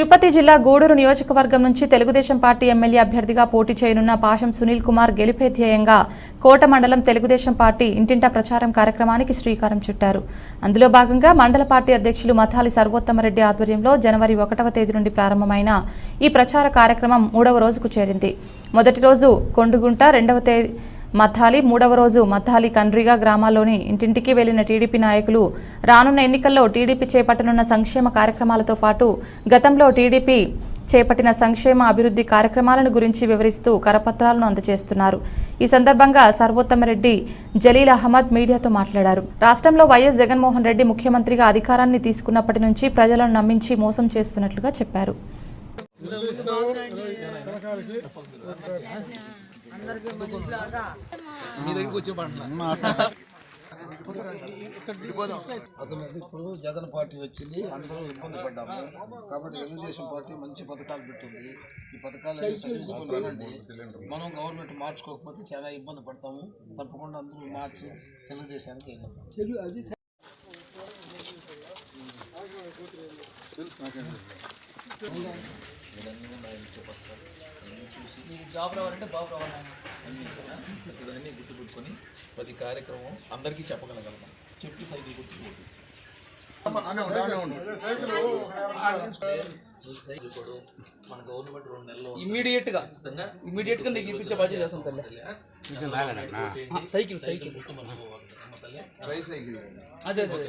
తిరుపతి జిల్లా గూడూరు నియోజకవర్గం నుంచి తెలుగుదేశం పార్టీ ఎమ్మెల్యే అభ్యర్థిగా పోటీ చేయనున్న పాషం సునీల్ కుమార్ గెలిపే ధ్యేయంగా కోట మండలం తెలుగుదేశం పార్టీ ఇంటింటా ప్రచారం కార్యక్రమానికి శ్రీకారం చుట్టారు. అందులో భాగంగా మండల పార్టీ అధ్యక్షులు మథాలి సర్వోత్తమరెడ్డి ఆధ్వర్యంలో జనవరి ఒకటవ తేదీ నుండి ప్రారంభమైన ఈ ప్రచార కార్యక్రమం మూడవ రోజుకు చేరింది. మొదటి రోజు కొండుగుంట రెండవ తేదీ మథాలి మూడవ రోజు మథాలి కండ్రిగా గ్రామాల్లోని ఇంటింటికి వెళ్ళిన టీడీపీ నాయకులు రానున్న ఎన్నికల్లో టీడీపీ చేపట్టనున్న సంక్షేమ కార్యక్రమాలతో పాటు గతంలో టీడీపీ చేపట్టిన సంక్షేమ అభివృద్ధి కార్యక్రమాలను గురించి వివరిస్తూ కరపత్రాలను అందజేస్తున్నారు. ఈ సందర్భంగా సర్వోత్తమరెడ్డి జలీల్ అహ్మద్ మీడియాతో మాట్లాడారు. రాష్ట్రంలో వైఎస్ జగన్మోహన్ రెడ్డి ముఖ్యమంత్రిగా అధికారాన్ని తీసుకున్నప్పటి నుంచి ప్రజలను నమ్మించి మోసం చేస్తున్నట్లుగా చెప్పారు. మీ దగ్గరికి వచ్చే పంటల? అర్థమైంది. ఇప్పుడు జగన్ పార్టీ వచ్చింది అందరూ ఇబ్బంది పడ్డాము. కాబట్టి తెలుగుదేశం పార్టీ మంచి పథకాలు పెట్టింది. ఈ పథకాలు చదివించుకొని వినండి మనం గవర్నమెంట్ మార్చుకోకపోతే చాలా ఇబ్బంది పడతాము. తప్పకుండా అందరూ మార్చి తెలుగుదేశానికి వెళ్ళాము. జాబ్ రావాలంటే బాబు రావాలి ప్రతిదాన్ని గుర్తుపెట్టుకొని ప్రతి కార్యక్రమం అందరికీ చెప్పగలగలం చెప్పి సైకిల్ గుర్తు మన గవర్నమెంట్ రెండు నెలలు ఇమీడియట్గా ఇమీడియట్గా నీకు ఇప్పించే బాధ్యత చేస్తాం తల్లి. సైకిల్ సైకిల్ గుర్తు. అదే అదే.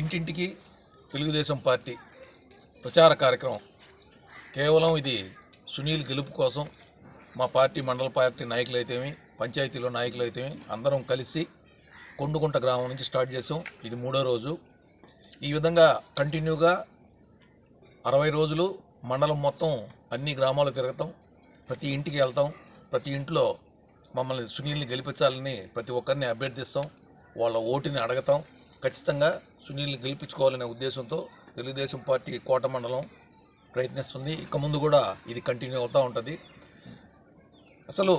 ఇంటింటికి తెలుగుదేశం పార్టీ ప్రచార కార్యక్రమం. కేవలం ఇది సునీల్ గెలుపు కోసం మా పార్టీ మండల పార్టీ నాయకులైతేమి పంచాయతీలో నాయకులైతేమి అందరం కలిసి కొండుకుంట గ్రామం నుంచి స్టార్ట్ చేసాం. ఇది మూడో రోజు. ఈ విధంగా కంటిన్యూగా అరవై రోజులు మండలం మొత్తం అన్ని గ్రామాలు తిరగతాం ప్రతి ఇంటికి వెళ్తాం ప్రతి ఇంట్లో మమ్మల్ని సునీల్ని గెలిపించాలని ప్రతి ఒక్కరిని అభ్యర్థిస్తాం వాళ్ళ ఓటుని అడగతాం ఖచ్చితంగా సునీల్ని గెలిపించుకోవాలనే ఉద్దేశంతో తెలుగుదేశం పార్టీ కోట మండలం ప్రయత్నిస్తుంది. ఇక ముందు కూడా ఇది కంటిన్యూ అవుతూ ఉంటుంది. అసలు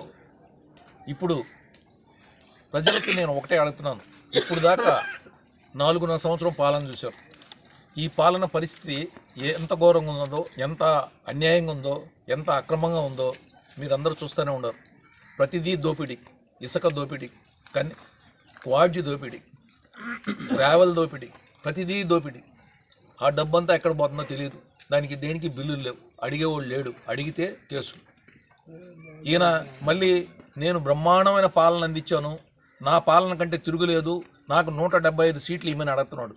ఇప్పుడు ప్రజలకి నేను ఒకటే అడుగుతున్నాను. ఇప్పుడు దాకా నాలుగున్నర సంవత్సరం పాలన చూశారు. ఈ పాలన పరిస్థితి ఎంత ఘోరంగా ఉందో ఎంత అన్యాయంగా ఉందో ఎంత అక్రమంగా ఉందో మీరందరూ చూస్తూనే ఉండరు ప్రతిదీ దోపిడీ ఇసుక దోపిడీ కానీ వాడ్జి దోపిడీ. ట్రావెల్ దోపిడీ ప్రతిదీ దోపిడీ. ఆ డబ్బంతా ఎక్కడ పోతుందో తెలియదు దానికి దేనికి బిల్లులు లేవు. అడిగేవాడు లేడు. అడిగితే కేసు. ఈయన మళ్ళీ నేను బ్రహ్మాండమైన పాలన అందించాను. నా పాలన కంటే తిరుగులేదు. నాకు నూట డెబ్బై ఐదు సీట్లు ఇమ్మని అడుగుతున్నాడు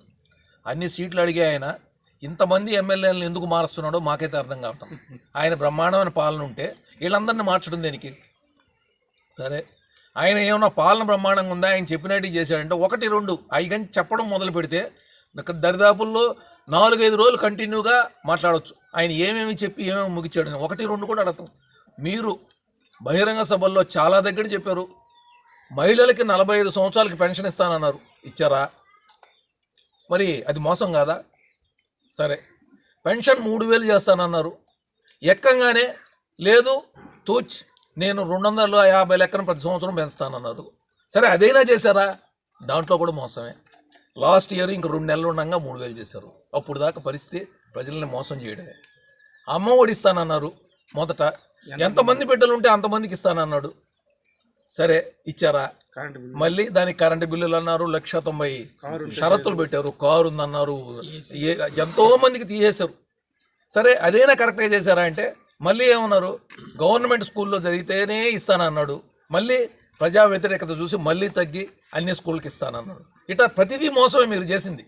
అన్ని సీట్లు అడిగే ఆయన ఇంతమంది ఎమ్మెల్యేలను ఎందుకు మారుస్తున్నాడో మాకైతే అర్థం కావటం. ఆయన బ్రహ్మాండమైన పాలన ఉంటే వీళ్ళందరినీ మార్చడం దేనికి? సరే. ఆయన ఏమన్నా పాలన బ్రహ్మాండంగా ఉందా? ఆయన చెప్పినట్టు చేశాడంటే ఒకటి రెండు. అవి కానీ చెప్పడం మొదలు పెడితే దరిదాపుల్లో నాలుగైదు రోజులు కంటిన్యూగా మాట్లాడవచ్చు ఆయన ఏమేమి చెప్పి ఏమేమి ముగిచ్చాడని ఒకటి రెండు కూడా అడతాం మీరు బహిరంగ సభల్లో చాలా దగ్గర చెప్పారు. మహిళలకి నలభై ఐదు సంవత్సరాలకి పెన్షన్ ఇస్తానన్నారు. ఇచ్చారా? మరి అది మోసం కాదా? సరే. పెన్షన్ మూడు వేలు చేస్తానన్నారు. ఎక్కంగానే లేదు తూచ్ నేను రెండు వందల యాభై లెక్కన ప్రతి సంవత్సరం పెంచుతానన్నారు సరే అదైనా చేశారా? దాంట్లో కూడా మోసమే. లాస్ట్ ఇయర్ ఇంక రెండు నెలలు ఉండగా మూడు వేలు చేశారు. అప్పుడు దాకా పరిస్థితి ప్రజల్ని మోసం చేయడమే. అమ్మ ఒడి ఇస్తానన్నారు మొదట. ఎంతమంది బిడ్డలు ఉంటే అంతమందికి ఇస్తానన్నాడు. సరే ఇచ్చారా? మళ్ళీ దానికి కరెంటు బిల్లులు అన్నారు లక్ష తొంభై షరతులు పెట్టారు కారు ఉందన్నారు. ఎంతో మందికి తీసేశారు. సరే అదైనా కరెక్ట్గా చేశారా అంటే మళ్ళీ ఏమన్నారు? గవర్నమెంట్ స్కూల్లో జరిగితేనే ఇస్తానన్నాడు. మళ్ళీ ప్రజా వ్యతిరేకత చూసి మళ్ళీ తగ్గి అన్ని స్కూల్కి ఇస్తానన్నాడు. ఇట్లా ప్రతిదీ మోసమే మీరు చేసింది.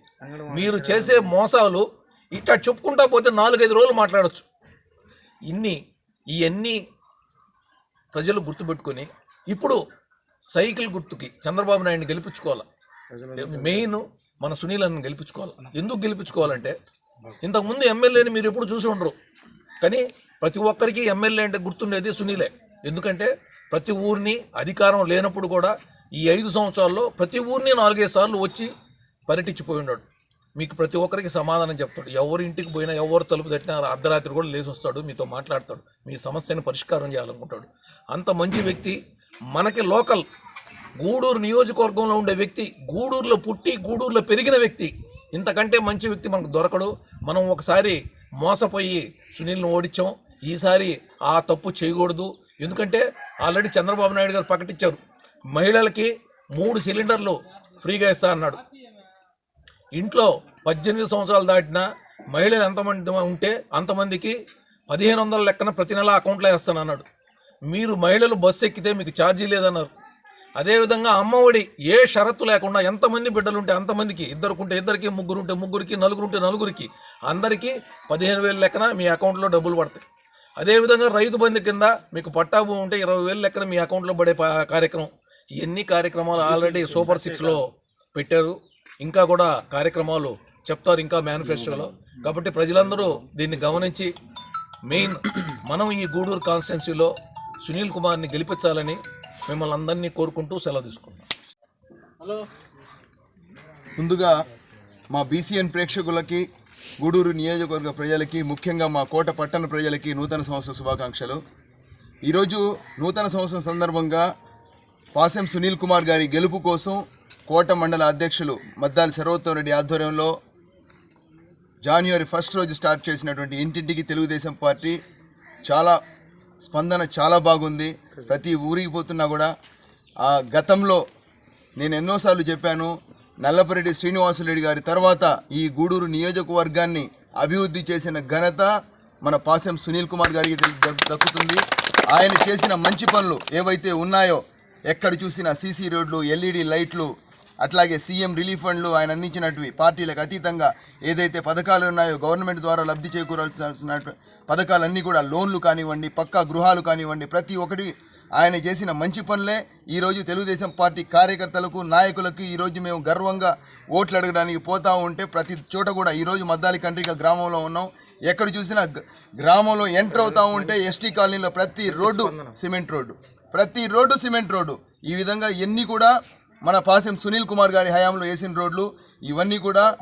మీరు చేసే మోసాలు ఇట్లా చెప్పుకుంటా పోతే నాలుగైదు రోజులు మాట్లాడొచ్చు. ఇన్ని ఇవన్నీ ప్రజలు గుర్తుపెట్టుకొని ఇప్పుడు సైకిల్ గుర్తుకి చంద్రబాబు నాయుడిని గెలిపించుకోవాలి? మెయిన్ మన సునీలను గెలిపించుకోవాలి? ఎందుకు గెలిపించుకోవాలంటే ఇంతకుముందు ఎమ్మెల్యేని మీరు ఎప్పుడు చూసి ఉండరు. కానీ ప్రతి ఒక్కరికి ఎమ్మెల్యే అంటే గుర్తుండేది సునీలే. ఎందుకంటే ప్రతి ఊరిని అధికారం లేనప్పుడు కూడా ఈ ఐదు సంవత్సరాల్లో ప్రతి ఊరిని నాలుగైదు సార్లు వచ్చి పర్యటించిపోయి ఉన్నాడు. మీకు ప్రతి ఒక్కరికి సమాధానం చెప్తాడు. ఎవరి ఇంటికి పోయినా ఎవరు తలుపు తట్టినా అర్ధరాత్రి కూడా లేచి వస్తాడు మీతో మాట్లాడతాడు మీ సమస్యను పరిష్కారం చేయాలనుకుంటాడు. అంత మంచి వ్యక్తి మనకి లోకల్ గూడూరు నియోజకవర్గంలో ఉండే వ్యక్తి గూడూరులో పుట్టి గూడూరులో పెరిగిన వ్యక్తి ఇంతకంటే మంచి వ్యక్తి మనకు దొరకడు. మనం ఒకసారి మోసపోయి సునీల్ని ఓడించాం. ఈసారి ఆ తప్పు చేయకూడదు. ఎందుకంటే ఆల్రెడీ చంద్రబాబు నాయుడు గారు ప్రకటించారు. మహిళలకి మూడు సిలిండర్లు ఫ్రీగా ఇస్తా అన్నాడు. ఇంట్లో పద్దెనిమిది సంవత్సరాలు దాటిన మహిళలు ఎంతమంది ఉంటే అంతమందికి పదిహేను వందల లెక్కన ప్రతి నెల అకౌంట్లో వేస్తాను అన్నాడు. మీరు మహిళలు బస్సు ఎక్కితే మీకు ఛార్జీ లేదన్నారు. అదేవిధంగా అమ్మఒడి ఏ షరతు లేకుండా ఎంతమంది బిడ్డలు ఉంటే అంతమందికి ఇద్దరుకుంటే ఇద్దరికి ముగ్గురు ఉంటే ముగ్గురికి నలుగురు ఉంటే నలుగురికి అందరికీ పదిహేను వేలు లెక్కన మీ అకౌంట్లో డబ్బులు పడతాయి. అదేవిధంగా రైతు బంధు కింద మీకు పట్టా భూమి ఉంటే ఇరవై వేలు లెక్కన మీ అకౌంట్లో పడే కార్యక్రమం. ఇవన్నీ కార్యక్రమాలు ఆల్రెడీ సూపర్ సిక్స్లో పెట్టారు. ఇంకా కూడా కార్యక్రమాలు చెప్తారు ఇంకా మేనిఫెస్టోలో కాబట్టి ప్రజలందరూ దీన్ని గమనించి మెయిన్ మనం ఈ గూడూరు కాన్స్టిట్యున్సీలో సునీల్ కుమార్ని గెలిపించాలని మిమ్మల్ని అందరినీ కోరుకుంటూ సెలవు తీసుకుంటాం హలో. ముందుగా మా బీసీఎన్ ప్రేక్షకులకి గూడూరు నియోజకవర్గ ప్రజలకి ముఖ్యంగా మా కోట పట్టణ ప్రజలకి నూతన సంవత్సర శుభాకాంక్షలు. ఈరోజు నూతన సంవత్సరం సందర్భంగా పాసెం సునీల్ కుమార్ గారి గెలుపు కోసం కోట మండల అధ్యక్షులు మద్దాలి సర్వోత్తమ రెడ్డి ఆధ్వర్యంలో జనవరి ఫస్ట్ రోజు స్టార్ట్ చేసినటువంటి ఇంటింటికి తెలుగుదేశం పార్టీ చాలా స్పందన చాలా బాగుంది. ప్రతి ఊరికి పోతున్నా కూడా ఆ గతంలో నేను ఎన్నోసార్లు చెప్పాను నల్లపరెడ్డి శ్రీనివాసరెడ్డి గారి తర్వాత ఈ గూడూరు నియోజకవర్గాన్ని అభివృద్ధి చేసిన ఘనత మన పాసెం సునీల్ కుమార్ గారికి దక్కుతుంది. ఆయన చేసిన మంచి పనులు ఏవైతే ఉన్నాయో ఎక్కడ చూసినా సీసీ రోడ్లు ఎల్ఈడి లైట్లు అట్లాగే సీఎం రిలీఫ్ ఫండ్లు ఆయన అందించినటివి పార్టీలకు అతీతంగా ఏదైతే పథకాలు ఉన్నాయో గవర్నమెంట్ ద్వారా లబ్ధి చేకూరాల్సిన పథకాలన్నీ కూడా లోన్లు కానివ్వండి పక్కా గృహాలు కానివ్వండి ప్రతి ఒక్కటి ఆయన చేసిన మంచి పనులే. ఈరోజు తెలుగుదేశం పార్టీ కార్యకర్తలకు నాయకులకు ఈరోజు మేము గర్వంగా ఓట్లు అడగడానికి పోతా ఉంటే ప్రతి చోట కూడా ఈరోజు మద్దాలి కండ్రిక గ్రామంలో ఉన్నాం. ఎక్కడ చూసినా గ- గ్రామంలో ఎంటర్ అవుతా ఉంటే ఎస్టీ కాలనీలో ప్రతి రోడ్డు సిమెంట్ రోడ్డు. ప్రతి రోడ్డు సిమెంట్ రోడ్డు. ఈ విధంగా ఎన్ని కూడా మన పాసెం సునీల్ కుమార్ గారి హయాంలో వేసిన రోడ్లు ఇవన్నీ కూడా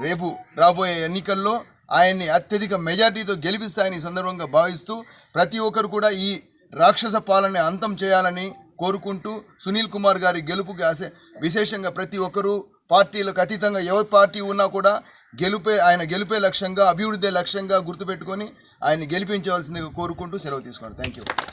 రేపు రాబోయే ఎన్నికల్లో ఆయన్ని అత్యధిక మెజార్టీతో గెలిపిస్తాయని సందర్భంగా భావిస్తూ ప్రతి ఒక్కరు కూడా ఈ రాక్షస పాలన అంతం చేయాలని కోరుకుంటూ సునీల్ కుమార్ గారి గెలుపుకి ఆశ విశేషంగా ప్రతి ఒక్కరూ పార్టీలకు అతీతంగా ఎవరి పార్టీ ఉన్నా కూడా గెలుపే ఆయన గెలుపే లక్ష్యంగా అభివృద్ధి లక్ష్యంగా గుర్తుపెట్టుకొని ఆయన గెలిపించవలసిందిగా కోరుకుంటూ సెలవు తీసుకోండి థ్యాంక్ యూ